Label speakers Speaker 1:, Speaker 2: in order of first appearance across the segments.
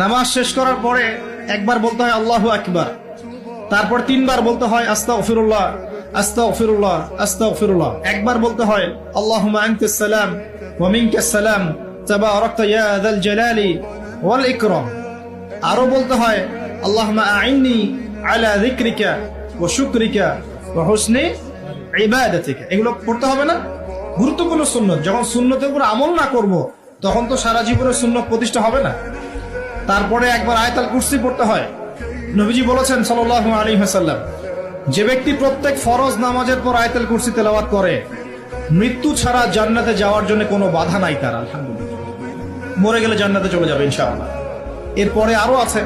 Speaker 1: নামাজ শেষ করার পরে একবার বলতে হয় আল্লাহু আকবার। তারপর তিনবার বলতে হয় আস্তা ফিরুল্লাহ আস্তা ফিরুল্লাহ আস্তা ফিরুল্লাহ একবার বলতে হয় আল্লাহ সালাম ইয়া জালালি ওয়াল ইকরাম। আরও বলতে হয় আল্লাহুম্মা আইন্নি আলা যিকরিকা ওয়া শুকরিকা ওয়া হুসনি ইবাদাতিকা। এগুলো হবে না? গুরুত্বপূর্ণ যখন আমল না করব, তখন তো সারা জীবনের সুন্নত প্রতিষ্ঠা হবে না। তারপরে একবার আয়তাল কুরসি পড়তে হয় নবীজি বলেছেন সাল্লাল্লাহু আলাইহি ওয়াসাল্লাম যে ব্যক্তি প্রত্যেক ফরজ নামাজের পর আয়তাল কুরসি তেলাওয়াত করে মৃত্যু ছাড়া জান্নাতে যাওয়ার জন্য কোনো বাধা নাই তার আলহামদুলিল্লাহ মরে গেলে জান্নাতে চলে যাবে ইনশাআল্লাহ এরপরে আরো আছে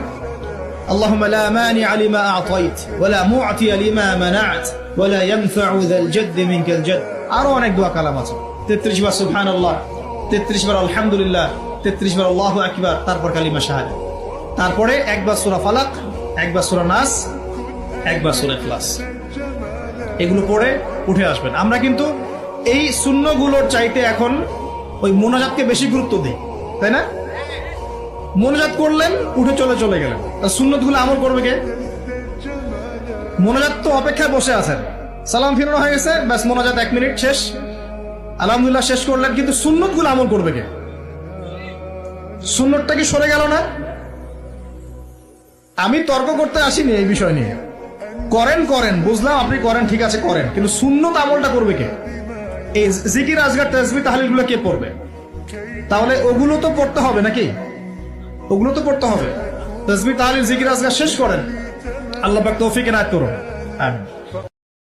Speaker 1: اللهم لا مانع لما أعطيت ولا معطي لما منعت ولا ينفع ذا الجد منك الجد আরো অনেক দোয়া কালাম আছে তেত্রিশ বার সুবহান আল্লাহ তেত্রিশ বার আলহামদুলিল্লাহ, তেত্রিশ বার আল্লাহু আকবার, তারপর কালিমা শাহাদা। তারপরে একবার সূরা ফালাক, একবার সূরা নাস, একবার সূরা ইখলাস। এগুলো পড়ে উঠে আসবেন। আমরা কিন্তু এই শূন্যগুলোর চাইতে এখন ওই মোনাজাতকে বেশি গুরুত্ব দিই, তাই না? মোনাজাত করলেন, উঠে চলে চলে গেলেন। সুন্নতগুলো আমল করবে কে? মোনাজাত তো অপেক্ষায় বসে আছেন। সালাম ফিরানো হয়ে গেছে, ব্যাস মোনাজাত এক মিনিট শেষ। আলহামদুলিল্লাহ শেষ করলেন, কিন্তু সুন্নতগুলো আমল করবে কে? সুন্নতটা কি সরে গেল না? আমি তর্ক করতে আসিনি এই বিষয় নিয়ে। করেন করেন, বুঝলাম আপনি করেন, ঠিক আছে, করেন, কিন্তু সুন্নত আমলটা করবে কে? এই জিকির, আজগার তাহলিলগুলো কে পড়বে? তাহলে ওগুলো তো পড়তে হবে নাকি? ওগুলো তো পড়তে হবে। তসবি তাহলিল, জিকির, আজগার শেষ করেন। আল্লাহ তৌফিক এনায়ত করুন। আমিন।